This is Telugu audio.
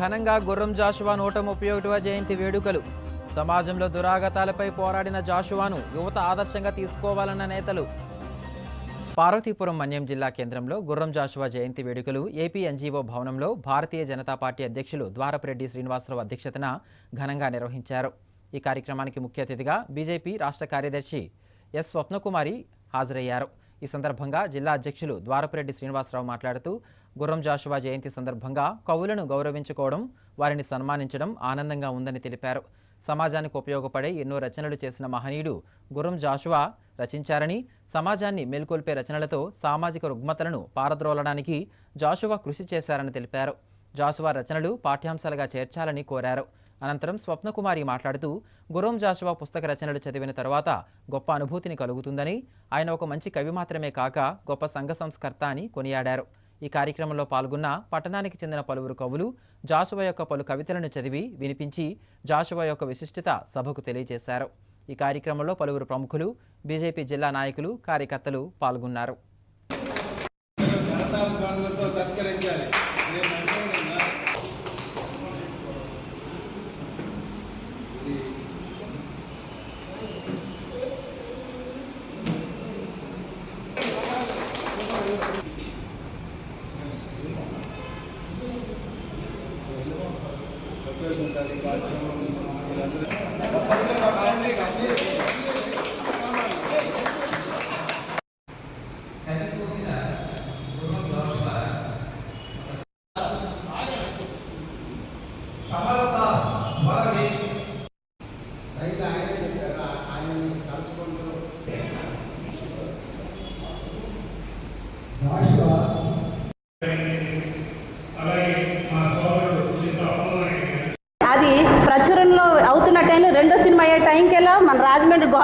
ఘనంగా గుర్రం జాషువా నూట ముప్పై ఒకటవ జయంతి వేడుకలు. సమాజంలో దురాగతాలపై పోరాడిన జాషువాను యువత ఆదర్శంగా తీసుకోవాలన్న నేతలు. పార్వతీపురం మన్యం జిల్లా కేంద్రంలో గుర్రం జాషువా జయంతి వేడుకలు ఏపీ ఎన్జీఓ భవనంలో భారతీయ జనతా పార్టీ అధ్యక్షులు ద్వారపురెడ్డి శ్రీనివాసరావు అధ్యక్షతన ఘనంగా నిర్వహించారు. ఈ కార్యక్రమానికి ముఖ్య అతిథిగా బీజేపీ రాష్ట్ర కార్యదర్శి ఎస్ స్వప్నకుమారి హాజరయ్యారు. ఈ సందర్భంగా జిల్లా అధ్యక్షులు ద్వారపురెడ్డి శ్రీనివాసరావు మాట్లాడుతూ గుర్రం జాషువా జయంతి సందర్భంగా కవులను గౌరవించుకోవడం వారిని సన్మానించడం ఆనందంగా ఉందని తెలిపారు. సమాజానికి ఉపయోగపడే ఎన్నో రచనలు చేసిన మహనీయుడు గుర్రం జాషువా రచించారని సమాజాన్ని మేల్కొల్పే రచనలతో సామాజిక రుగ్మతలను పారద్రోలడానికి జాషువా కృషి చేశారని తెలిపారు. జాషువా రచనలు పాఠ్యాంశాలుగా చేర్చాలని కోరారు. అనంతరం స్వప్నకుమారి మాట్లాడుతూ గురం జాషువా పుస్తక రచనలు చదివిన తర్వాత గొప్ప అనుభూతిని కలుగుతుందని ఆయన ఒక మంచి కవి మాత్రమే కాక గొప్ప సంఘ సంస్కర్త అని కొనియాడారు. ఈ కార్యక్రమంలో పాల్గొన్న పట్టణానికి చెందిన పలువురు కవులు జాషువా యొక్క పలు కవితలను చదివి వినిపించి జాషువా యొక్క విశిష్టత సభకు తెలియజేశారు. ఈ కార్యక్రమంలో పలువురు ప్రముఖులు బీజేపీ జిల్లా నాయకులు కార్యకర్తలు పాల్గొన్నారు. సంతోషం సార్ ఈ కార్యక్రమం మీరందరూ తప్పకుండా తప్పండి సైట్ ఆయనే అది ప్రచురణలో అవుతున్న టైంలో రెండో సినిమా అయ్యే టైంకెలా మన రాజమండ్రి గో